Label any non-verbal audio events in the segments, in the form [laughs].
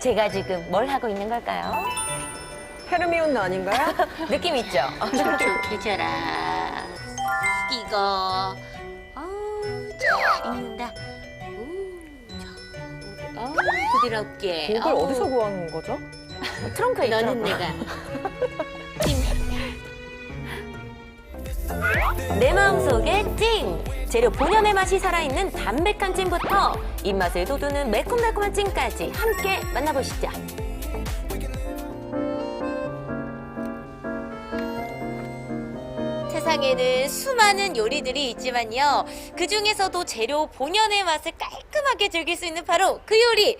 제가 지금 뭘 하고 있는 걸까요? 헤르미온느 아닌가요? [laughs] 느낌 있죠? 해줘라. 이거. 어우, 잘 익는다. 오, 자, 어우, 부드럽게. 목을 어우, 어디서 구하는 거죠? [laughs] 트렁크에 너는 있더라고요. 내가. 찜. 내 마음속에 찜! 재료 본연의 맛이 살아있는 담백한 찜부터 입맛을 돋우는 매콤달콤한 찜까지 함께 만나보시죠. 세상에는 수많은 요리들이 있지만요. 그 중에서도 재료 본연의 맛을 깔끔하게 즐길 수 있는 바로 그 요리.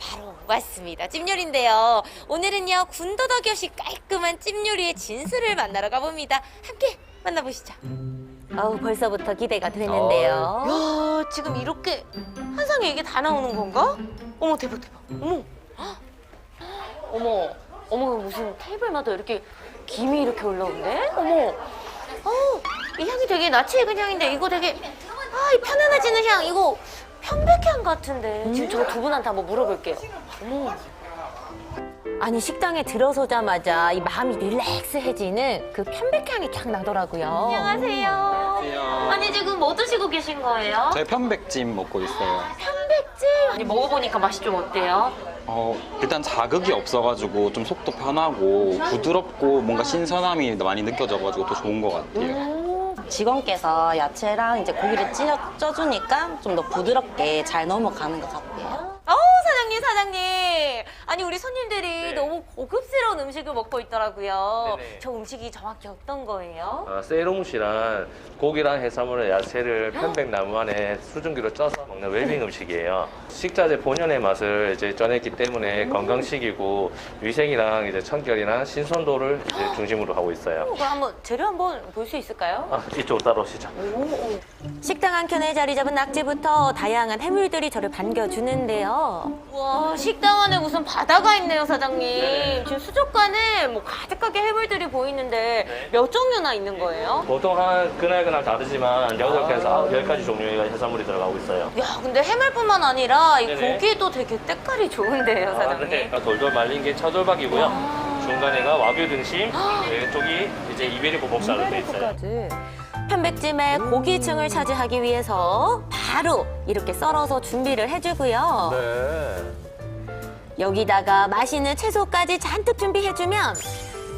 바로 맞습니다. 찜요리인데요. 오늘은요, 군더더기 없이 깔끔한 찜요리의 진수를 만나러 가봅니다. 함께 만나보시죠. 어우, 벌써부터 기대가 되는데요. 야, 지금 이렇게 한 상에 이게 다 나오는 건가? 어머, 대박, 대박. 어머. 헉. 어머, 어머, 무슨 테이블마다 이렇게 김이 이렇게 올라오는데? 어머. 어우, 이 향이 되게 나치 익은 향인데, 이거 되게, 아, 이 편안해지는 향, 이거 편백향 같은데. 지금 저 두 분한테 한번 물어볼게요. 어머. 아니, 식당에 들어서자마자 이 마음이 릴렉스해지는 그 편백향이 쫙 나더라고요. 안녕하세요. 안녕하세요. 아니, 지금 뭐 드시고 계신 거예요? 저희 편백찜 먹고 있어요. 편백찜. 아니, 먹어보니까 맛이 좀 어때요? 어, 일단 자극이 없어가지고 좀 속도 편하고 부드럽고 뭔가 신선함이 많이 느껴져가지고 더 좋은 것 같아요. 직원께서 야채랑 이제 고기를 찢어 쪄주니까 좀 더 부드럽게 잘 넘어가는 것 같아요. 사장님 사장님 아니 우리 손님들이 너무 고급스러운 음식을 먹고 있더라고요 네네. 저 음식이 정확히 어떤 거예요? 어, 세이롱시란 고기랑 해산물의 야채를 편백나무 안에 수증기로 쪄서 먹는 웰빙 음식이에요. 식자재 본연의 맛을 이제 쪄냈기 때문에 건강식이고 위생이랑 이제 청결이랑 신선도를 이제 중심으로 하고 있어요. 그럼 한번 재료 한번 볼 수 있을까요? 아, 이쪽 따라오시죠. 식당 한 켠에 자리 잡은 낙지부터 다양한 해물들이 저를 반겨주는데요. 와 식당 안에 무슨 바다가 있네요 사장님 네네. 지금 수족관에 뭐 가득하게 해물들이 보이는데 네. 몇 종류나 있는 거예요? 보통 한 그날 그날 다르지만 8개에서 10가지 종류의 해산물이 들어가고 있어요. 야 근데 해물뿐만 아니라 이 네네. 고기도 되게 때깔이 좋은데요 아, 사장님 네. 돌돌 말린 게 차돌박이고요. 중간에가 와규 등심, 왼쪽이 이제 이베리코 목살로 돼 있어요. 까지 편백찜의 고기층을 차지하기 위해서 바로 이렇게 썰어서 준비를 해주고요. 여기다가 맛있는 채소까지 잔뜩 준비해주면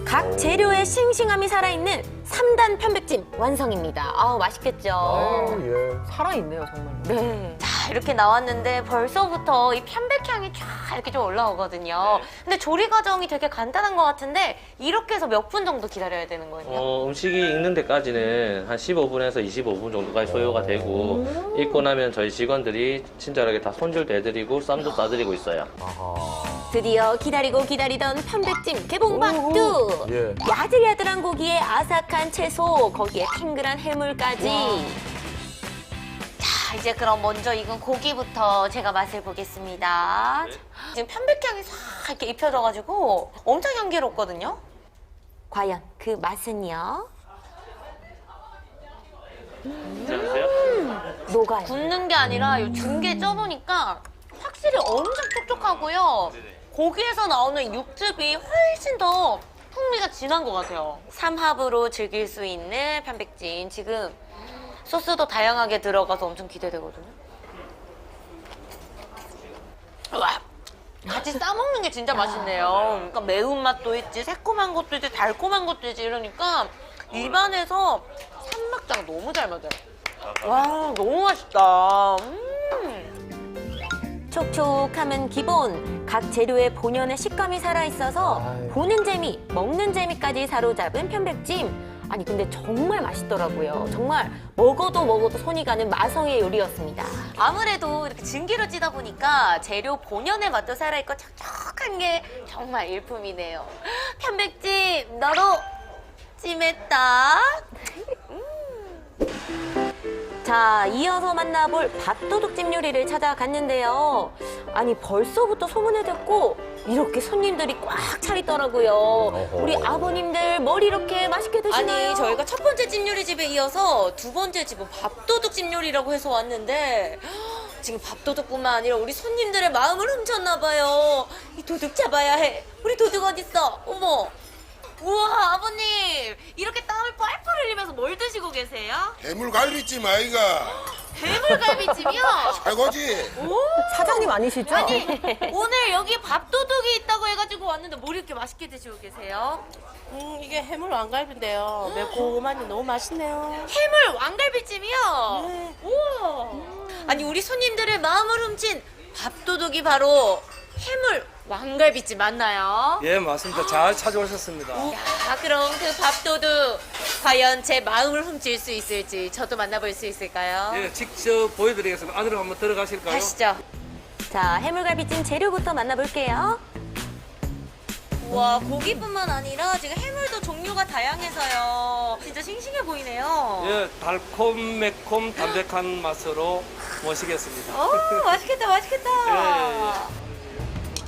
각 재료의 싱싱함이 살아있는 삼단 편백찜 완성입니다. 아우 맛있겠죠? 살아있네요 정말로. 네. 자 이렇게 나왔는데 벌써부터 이 편백향이 쫙 이렇게 좀 올라오거든요. 근데 조리 과정이 되게 간단한 것 같은데 이렇게 해서 몇 분 정도 기다려야 되는 거예요? 어, 음식이 익는 데까지는 한 15분에서 25분 정도까지 소요가 되고 익고 나면 저희 직원들이 친절하게 다 손질도 해드리고 쌈도 싸드리고 있어요. 드디어 기다리고 기다리던 편백찜 개봉박두. 예. 야들야들한 고기에 아삭한 채소, 거기에 탱글한 해물까지. 자 이제 그럼 먼저 익은 고기부터 제가 맛을 보겠습니다. 지금 편백향이 싹 이렇게 입혀져가지고 엄청 향기롭거든요. 과연 그 맛은요? 괜찮으세요? 녹아요. 굽는 게 아니라 이 중계 쪄보니까 확실히 엄청 촉촉하고요. 고기에서 나오는 육즙이 훨씬 더 풍미가 진한 것 같아요. 삼합으로 즐길 수 있는 편백찜. 지금 소스도 다양하게 들어가서 엄청 기대되거든요. 와, 같이 싸먹는 게 진짜 맛있네요. 그러니까 매운맛도 있지, 새콤한 것도 있지, 달콤한 것도 있지 이러니까 입안에서 삼막장 너무 잘 맞아요. 와, 너무 맛있다. 음. 촉촉함은 기본. 각 재료의 본연의 식감이 살아있어서 보는 재미, 먹는 재미까지 사로잡은 편백찜. 아니 근데 정말 맛있더라고요. 정말 먹어도 먹어도 손이 가는 마성의 요리였습니다. 아무래도 이렇게 증기로 찌다 보니까 재료 본연의 맛도 살아있고 촉촉한 게 정말 일품이네요. [gasps] 편백찜, 너로 찜했다. 자, 이어서 만나볼 밥도둑찜 요리를 찾아갔는데요. 아니, 벌써부터 소문을 듣고 이렇게 손님들이 꽉 차 있더라고요. 우리 아버님들 머리 이렇게 맛있게 드시나요? 아니 저희가 첫 번째 찜 요리 집에 이어서 두 번째 집은 밥도둑 찜 요리라고 해서 왔는데 지금 밥도둑뿐만 아니라 우리 손님들의 마음을 훔쳤나 봐요. 이 도둑 잡아야 해. 우리 도둑 어딨어? 어머. 우와 아버님 이렇게 땀을 뻘뻘 흘리면서 뭘 드시고 계세요? 해물갈비찜 아이가 해물갈비찜이요? 최고지 사장님 아니시죠? 오늘 여기 밥도둑이 있다고 해가지고 왔는데 뭘 이렇게 맛있게 드시고 계세요? 음, 이게 해물 왕갈비인데요. 매콤하니 너무 맛있네요. 해물 왕갈비찜이요? 우와 아니 우리 손님들의 마음을 훔친 밥도둑이 바로 해물 왕갈비찜 맞나요? 예, 맞습니다. 잘 찾아오셨습니다. 야, 그럼 그 밥도둑 과연 제 마음을 훔칠 수 있을지 저도 만나볼 수 있을까요? 예, 직접 보여드리겠습니다. 안으로 한번 들어가실까요? 가시죠. 자, 해물갈비찜 재료부터 만나볼게요. 와, 고기뿐만 아니라 지금 해물도 종류가 다양해서요. 진짜 싱싱해 보이네요. 예, 달콤, 매콤, 담백한 맛으로 모시겠습니다. 어, 맛있겠다, 맛있겠다. [laughs] 예,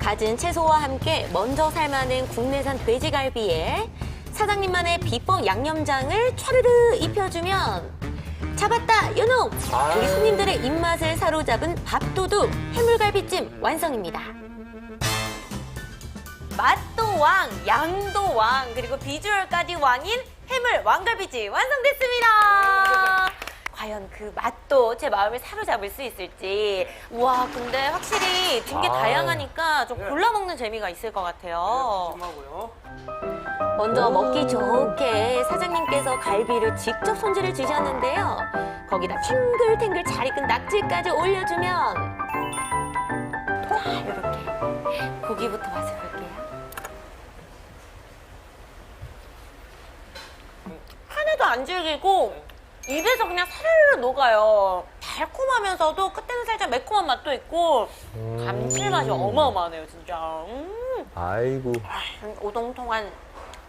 갖은 채소와 함께 먼저 삶아낸 국내산 돼지갈비에 사장님만의 비법 양념장을 촤르르 입혀주면 잡았다 요놈 우리 손님들의 입맛을 사로잡은 밥도둑 해물갈비찜 완성입니다. 맛도 왕, 양도 왕, 그리고 비주얼까지 왕인 해물 왕갈비찜 완성됐습니다. 과연 그 맛도 제 마음을 사로잡을 수 있을지. 우와, 근데 확실히 든게 다양하니까 좀 골라 먹는 재미가 있을 것 같아요. 조심하고요. 먼저 먹기 좋게 사장님께서 갈비를 직접 손질해 주셨는데요. 거기다 탱글탱글 잘 익은 낙지까지 올려주면 자, 이렇게 고기부터 맛을 볼게요. 하나도 안 질기고 입에서 그냥 사르르 녹아요. 달콤하면서도 끝에는 살짝 매콤한 맛도 있고 감칠맛이 어마어마하네요, 진짜. 음. 아이고. 음, 오동통한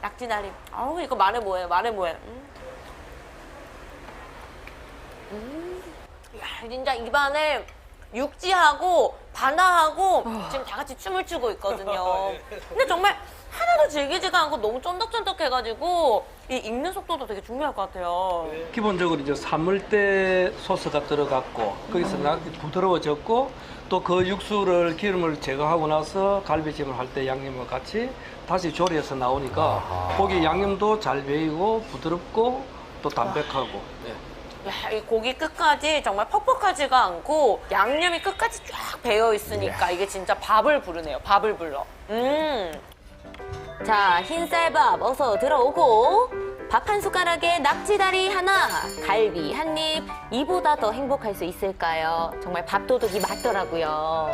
낙지다리. 아우 이거 말해 뭐해 말해 뭐해. 음. 음. 야 진짜 입안에 육지하고 바나하고 지금 다 같이 춤을 추고 있거든요. [laughs] 근데 정말 하나도 질기지가 않고 너무 쫀득쫀득해가지고 이 익는 속도도 되게 중요할 것 같아요. 기본적으로 이제 삶을 때 소스가 들어갔고 거기서 나- 부드러워졌고 또 그 육수를 기름을 제거하고 나서 갈비찜을 할 때 양념과 같이 다시 조리해서 나오니까 아하. 고기 양념도 잘 배이고 부드럽고 또 담백하고 예. 야, 이 고기 끝까지 정말 퍽퍽하지가 않고 양념이 끝까지 쫙 배어 있으니까 이게 진짜 밥을 부르네요. 밥을 불러. 음. 자, 흰쌀밥 어서 들어오고 밥 한 숟가락에 낙지다리 하나, 갈비 한 입, 이보다 더 행복할 수 있을까요? 정말 밥도둑이 맞더라고요.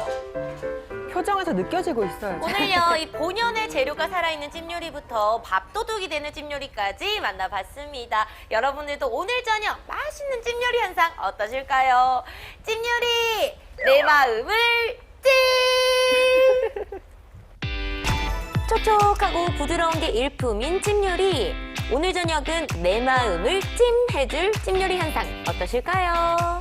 표정에서 느껴지고 있어요. 오늘요 [laughs] 이 본연의 재료가 살아있는 찜요리부터 밥도둑이 되는 찜요리까지 만나봤습니다. 여러분들도 오늘 저녁 맛있는 찜요리 한상 어떠실까요? 찜요리 내 마음을 찜! 촉촉하고 부드러운 게 일품인 찜요리. 오늘 저녁은 내 마음을 찜해줄 찜요리 한상 어떠실까요?